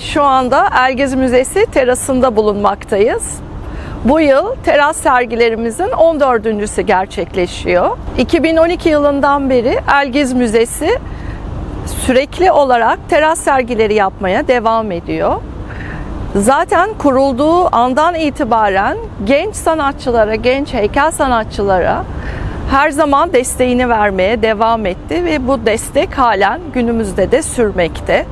Şu anda Elgez Müzesi terasında bulunmaktayız. Bu yıl teras sergilerimizin 14.sü gerçekleşiyor. 2012 yılından beri Elgez Müzesi sürekli olarak teras sergileri yapmaya devam ediyor. Zaten kurulduğu andan itibaren genç sanatçılara, genç heykel sanatçılara her zaman desteğini vermeye devam etti ve bu destek halen günümüzde de sürmekte.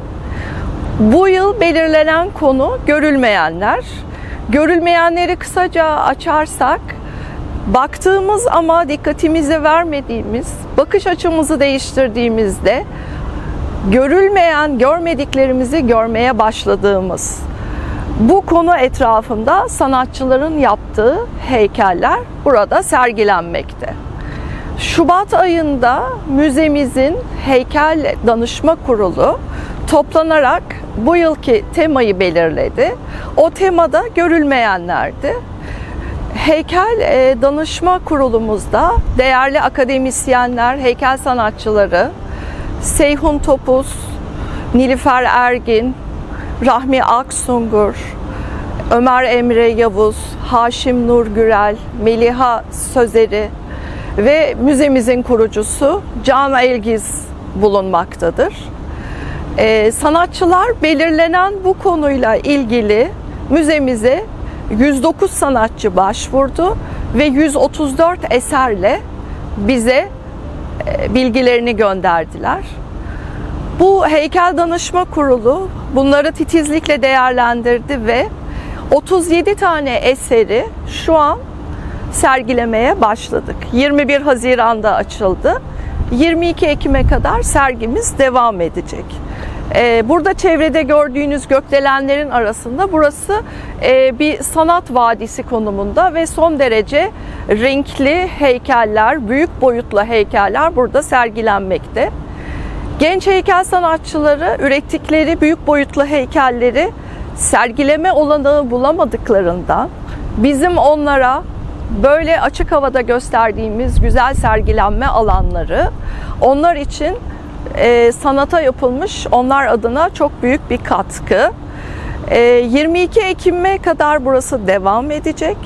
Bu yıl belirlenen konu görülmeyenler. Görülmeyenleri kısaca açarsak, baktığımız ama dikkatimizi vermediğimiz, bakış açımızı değiştirdiğimizde görülmeyen, görmediklerimizi görmeye başladığımız bu konu etrafında sanatçıların yaptığı heykeller burada sergilenmekte. Şubat ayında müzemizin heykel danışma kurulu toplanarak bu yılki temayı belirledi. O temada görülmeyenlerdi. Heykel e, danışma kurulumuzda değerli akademisyenler, heykel sanatçıları, Seyhun Topuz, Nilüfer Ergin, Rahmi Aksungur, Ömer Emre Yavuz, Haşim Nur Gürel, Meliha Sözeri ve müzemizin kurucusu Can Elgiz bulunmaktadır. Ee, sanatçılar belirlenen bu konuyla ilgili müzemize 109 sanatçı başvurdu ve 134 eserle bize e, bilgilerini gönderdiler. Bu heykel danışma kurulu bunları titizlikle değerlendirdi ve 37 tane eseri şu an sergilemeye başladık. 21 Haziran'da açıldı. 22 Ekim'e kadar sergimiz devam edecek. Ee, Burada çevrede gördüğünüz gökdelenlerin arasında burası e, bir sanat vadisi konumunda ve son derece renkli heykeller, büyük boyutlu heykeller burada sergilenmekte. Genç heykel sanatçıları ürettikleri büyük boyutlu heykelleri sergileme olanağı bulamadıklarından bizim onlara böyle açık havada gösterdiğimiz güzel sergilenme alanları onlar için e, sanata yapılmış onlar adına çok büyük bir katkı. E, 22 Ekim'e kadar burası devam edecek.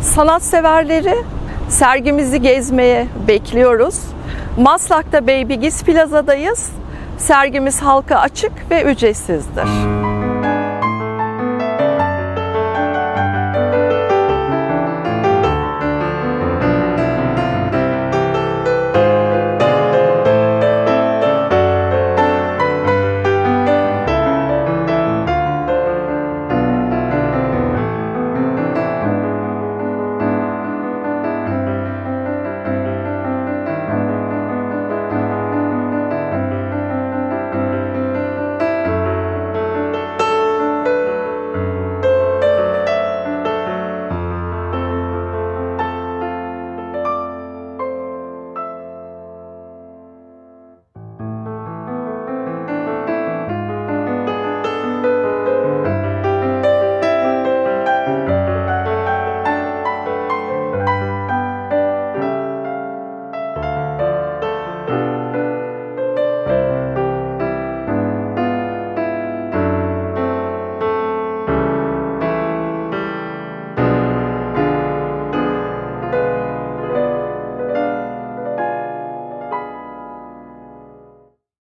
Sanatseverleri sergimizi gezmeye bekliyoruz. Maslak'ta Baby Giz Plaza'dayız. Sergimiz halka açık ve ücretsizdir.